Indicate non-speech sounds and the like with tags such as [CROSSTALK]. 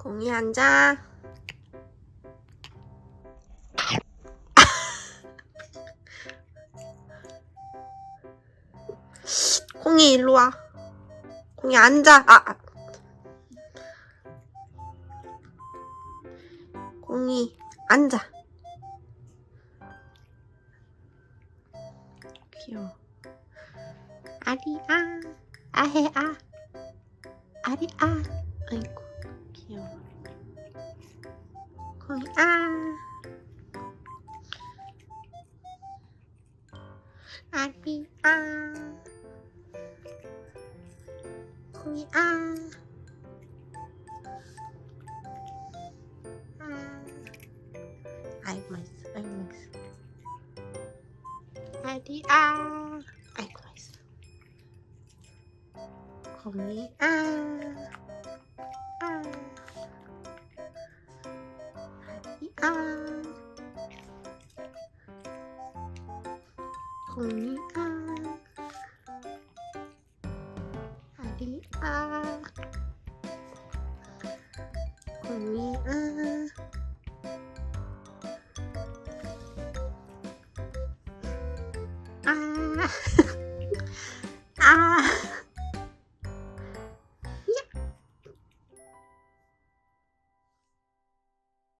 공이 앉아. [LAUGHS] 공이 일로 와. 공이 앉아. 아. 아. 공이 앉아. 귀여워. 아리아. 아해아. 아리아. 아. 아리아. 공이 아. 아. 아이고 맛있어. 아이고 맛있어. 아리아. 아이고 맛있어. 아. 아. 아리아. 공이 아. 공이 아. 아. 아.